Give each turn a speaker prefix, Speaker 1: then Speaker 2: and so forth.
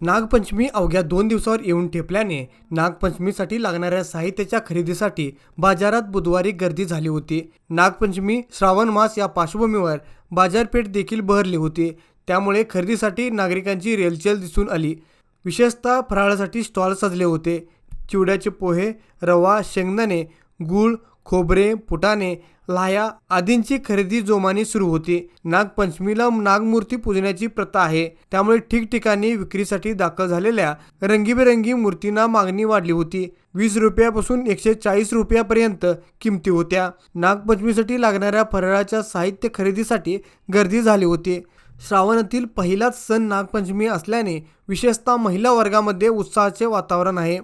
Speaker 1: नागपंचमी अवघ्या दोन दिवसावर येऊन ठेपल्याने नागपंचमीसाठी लागणाऱ्या साहित्याच्या खरेदीसाठी बाजारात बुधवारी गर्दी झाली होती. नागपंचमी श्रावण मास या पार्श्वभूमीवर बाजारपेठ देखील बहरली होती. त्यामुळे खरेदीसाठी नागरिकांची रेलचेल दिसून आली. विशेषतः फराळासाठी स्टॉल सजले होते. चिवड्याचे पोहे रवा शेंगदाणे गूळ खोबरे फुटाणे लाह्या आदींची खरेदी जोमाने सुरू होती. नागपंचमीला नागमूर्ती पूजण्याची प्रथा आहे. त्यामुळे ठिकठिकाणी विक्रीसाठी दाखल झालेल्या रंगीबेरंगी मूर्तींना मागणी वाढली होती. वीस रुपयापासून एकशे चाळीस रुपयापर्यंत किमती होत्या. नागपंचमीसाठी लागणाऱ्या फराळाच्या साहित्य खरेदीसाठी गर्दी झाली होती. श्रावणातील पहिलाच सण नागपंचमी असल्याने विशेषतः महिला वर्गामध्ये उत्साहाचे वातावरण आहे.